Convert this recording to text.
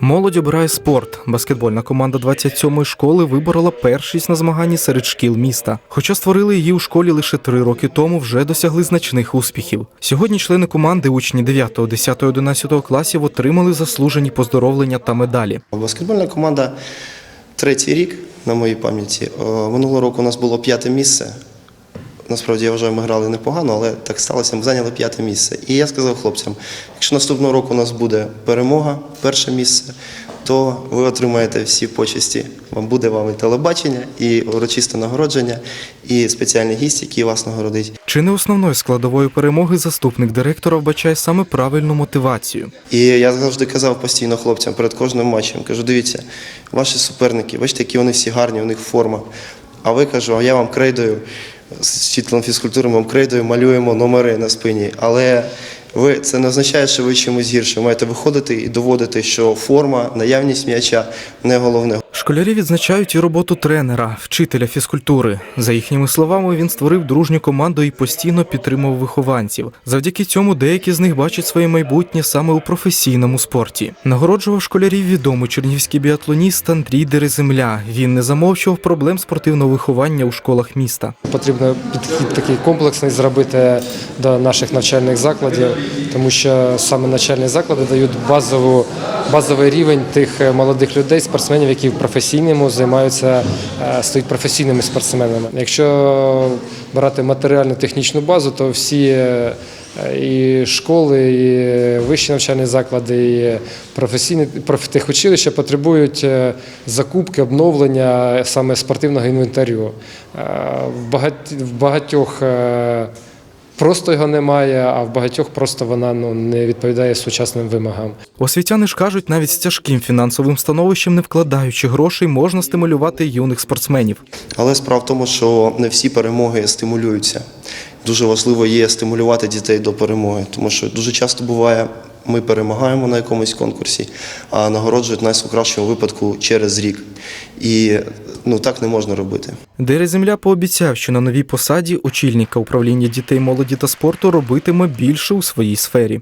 Молодь обирає спорт. Баскетбольна команда 27-ї школи виборола першість на змаганні серед шкіл міста. Хоча створили її у школі лише три роки тому, вже досягли значних успіхів. Сьогодні члени команди, учні 9, 10, 11 класів, отримали заслужені поздоровлення та медалі. Баскетбольна команда третій рік на моїй пам'яті. Е, Минулого року у нас було п'яте місце. Насправді я вважаю, ми грали непогано, але так сталося, ми зайняли п'яте місце. І я сказав хлопцям: якщо наступного року у нас буде перемога, перше місце, то ви отримаєте всі почесті. Вам буде вам і телебачення, і урочисте нагородження, і спеціальний гість, який вас нагородить. Чи не основною складовою перемоги заступник директора вбачає саме правильну мотивацію? І я завжди казав постійно хлопцям перед кожним матчем, кажу, дивіться, ваші суперники, бачите, які вони всі гарні, у них форма. А ви кажу, а я вам крейдою, з вчителем фізкультури, ми вам крейдою малюємо номери на спині. Але ви це не означає, що ви чимось гірше. Маєте виходити і доводити, що форма, наявність м'яча не головне. Школярі відзначають і роботу тренера, вчителя фізкультури. За їхніми словами, він створив дружню команду і постійно підтримував вихованців. Завдяки цьому деякі з них бачать своє майбутнє саме у професійному спорті. Нагороджував школярів відомий чернігівський біатлоніст Андрій Дереземля. Він не замовчував проблем спортивного виховання у школах міста. Потрібно підхід такий комплексний зробити до наших навчальних закладів, тому що саме навчальні заклади дають базову, базовий рівень тих е, молодих людей, спортсменів, які в професійному займаються, е, стають професійними спортсменами. Якщо брати матеріальну технічну базу, то всі е, і школи, і вищі навчальні заклади, і професійні профтехучилища потребують закупки, обновлення саме спортивного інвентарю. В багатьох просто його немає, а в багатьох просто вона ну, не відповідає сучасним вимогам. Освітяни ж кажуть, навіть з тяжким фінансовим становищем, не вкладаючи грошей, можна стимулювати юних спортсменів. Але справа в тому, що не всі перемоги стимулюються. Дуже важливо є стимулювати дітей до перемоги, тому що дуже часто буває, ми перемагаємо на якомусь конкурсі, а нагороджують нас у кращому випадку через рік. І ну так не можна робити. Дереземля пообіцяв, що на новій посаді очільника управління дітей, молоді та спорту робитиме більше у своїй сфері.